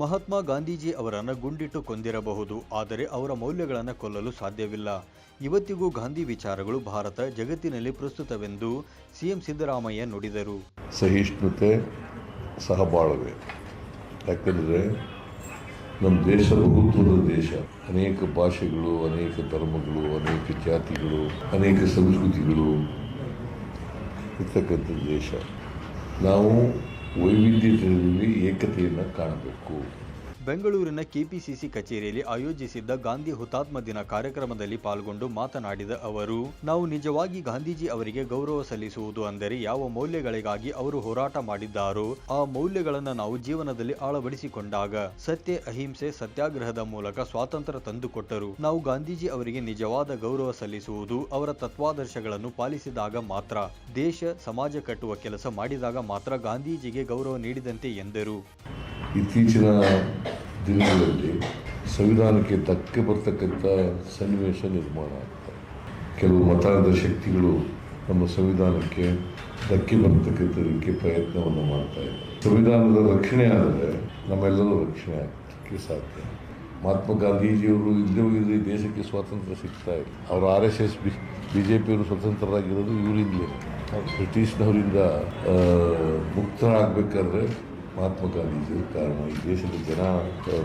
ಮಹಾತ್ಮ ಗಾಂಧೀಜಿ ಅವರನ್ನು ಗುಂಡಿಟ್ಟು ಕೊಂದಿರಬಹುದು, ಆದರೆ ಅವರ ಮೌಲ್ಯಗಳನ್ನು ಕೊಲ್ಲಲು ಸಾಧ್ಯವಿಲ್ಲ. ಇವತ್ತಿಗೂ ಗಾಂಧಿ ವಿಚಾರಗಳು ಭಾರತ ಜಗತ್ತಿನಲ್ಲಿ ಪ್ರಸ್ತುತವೆಂದು ಸಿಎಂ ಸಿದ್ದರಾಮಯ್ಯ ನುಡಿದರು. ಸಹಿಷ್ಣುತೆ ಸಹಬಾಳ್ವೆ. ಯಾಕಂದರೆ ನಮ್ಮ ದೇಶ ಬಹುತ್ವದ ದೇಶ. ಅನೇಕ ಭಾಷೆಗಳು, ಅನೇಕ ಧರ್ಮಗಳು, ಅನೇಕ ಜಾತಿಗಳು, ಅನೇಕ ಸಂಸ್ಕೃತಿಗಳು ಇರ್ತಕ್ಕಂಥ ದೇಶ. ನಾವು ವೈವಿಧ್ಯತೆಯಲ್ಲಿ ಏಕತೆಯನ್ನು ಕಾಣಬೇಕು. ಬೆಂಗಳೂರಿನ ಕೆಪಿಸಿಸಿ ಕಚೇರಿಯಲ್ಲಿ ಆಯೋಜಿಸಿದ್ದ ಗಾಂಧಿ ಹುತಾತ್ಮ ದಿನ ಕಾರ್ಯಕ್ರಮದಲ್ಲಿ ಪಾಲ್ಗೊಂಡು ಮಾತನಾಡಿದ ಅವರು, ನಾವು ನಿಜವಾಗಿ ಗಾಂಧೀಜಿ ಅವರಿಗೆ ಗೌರವ ಸಲ್ಲಿಸುವುದು ಅಂದರೆ ಯಾವ ಮೌಲ್ಯಗಳಿಗಾಗಿ ಅವರು ಹೋರಾಟ ಮಾಡಿದ್ದಾರೋ, ಆ ಮೌಲ್ಯಗಳನ್ನು ನಾವು ಜೀವನದಲ್ಲಿ ಅಳವಡಿಸಿಕೊಂಡಾಗ ಸತ್ಯ, ಅಹಿಂಸೆ, ಸತ್ಯಾಗ್ರಹದ ಮೂಲಕ ಸ್ವಾತಂತ್ರ್ಯ ತಂದುಕೊಟ್ಟರು. ನಾವು ಗಾಂಧೀಜಿ ಅವರಿಗೆ ನಿಜವಾದ ಗೌರವ ಸಲ್ಲಿಸುವುದು ಅವರ ತತ್ವಾದರ್ಶಗಳನ್ನು ಪಾಲಿಸಿದಾಗ ಮಾತ್ರ, ದೇಶ, ಸಮಾಜ ಕಟ್ಟುವ ಕೆಲಸ ಮಾಡಿದಾಗ ಮಾತ್ರ ಗಾಂಧೀಜಿಗೆ ಗೌರವ ನೀಡಿದಂತೆ ಎಂದರು. ಇತ್ತೀಚಿನ ದಿನಗಳಲ್ಲಿ ಸಂವಿಧಾನಕ್ಕೆ ಧಕ್ಕೆ ಬರ್ತಕ್ಕಂಥ ಸನ್ನಿವೇಶ ನಿರ್ಮಾಣ ಆಗ್ತದೆ ಕೆಲವು ಮತಾಂಧ ಶಕ್ತಿಗಳು ನಮ್ಮ ಸಂವಿಧಾನಕ್ಕೆ ಧಕ್ಕೆ ಬರ್ತಕ್ಕಂಥದಕ್ಕೆ ಪ್ರಯತ್ನವನ್ನು ಮಾಡ್ತಾ ಇದ್ದಾರೆ. ಸಂವಿಧಾನದ ರಕ್ಷಣೆ ಆದರೆ ನಮ್ಮೆಲ್ಲರೂ ರಕ್ಷಣೆ ಆಗಲಿಕ್ಕೆ ಸಾಧ್ಯ. ಮಹಾತ್ಮ ಗಾಂಧೀಜಿಯವರು ಇಲ್ಲದೇ ಹೋಗಿದ್ರೆ ದೇಶಕ್ಕೆ ಸ್ವಾತಂತ್ರ್ಯ ಸಿಗ್ತಾ ಇಲ್ಲ. ಅವರು R S S, B B J ಪಿಯವರು ಸ್ವತಂತ್ರರಾಗಿರೋದು ಇವರಿಂದಲೇ. ಬ್ರಿಟಿಷ್ನವರಿಂದ ಮುಕ್ತರಾಗಬೇಕಾದ್ರೆ ಮಹಾತ್ಮ ಗಾಂಧೀಜಿಯವರು ಕಾರಣ, ಈ ದೇಶದ ಜನ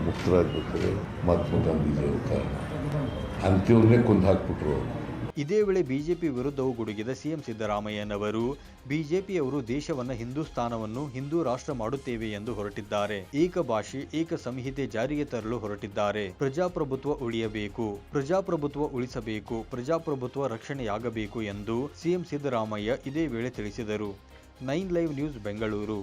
ಮುಕ್ತರಾಗಬೇಕಾದ್ರೆ ಮಹಾತ್ಮ ಕಾರಣ. ಅಂತ್ಯವ್ರನ್ನೇ ಕೊಂದು ಹಾಕ್ಬಿಟ್ರು ಇದೇ ವೇಳೆ ಬಿಜೆಪಿ ವಿರುದ್ಧವೂ ಗುಡುಗಿದ ಸಿಎಂ ಸಿದ್ದರಾಮಯ್ಯನವರು ಬಿಜೆಪಿಯವರು ದೇಶವನ್ನ ಹಿಂದೂಸ್ಥಾನವನ್ನು ಹಿಂದೂ ರಾಷ್ಟ್ರ ಮಾಡುತ್ತೇವೆ ಎಂದು ಹೊರಟಿದ್ದಾರೆ. ಏಕ ಭಾಷೆ ಏಕ ಸಂಹಿತೆ ಜಾರಿಗೆ ತರಲು ಹೊರಟಿದ್ದಾರೆ. ಪ್ರಜಾಪ್ರಭುತ್ವ ಉಳಿಯಬೇಕು, ಪ್ರಜಾಪ್ರಭುತ್ವ ಉಳಿಸಬೇಕು, ಪ್ರಜಾಪ್ರಭುತ್ವ ರಕ್ಷಣೆಯಾಗಬೇಕು ಎಂದು ಸಿಎಂ ಸಿದ್ದರಾಮಯ್ಯ ಇದೇ ವೇಳೆ ತಿಳಿಸಿದರು. Nine live news Bengaluru.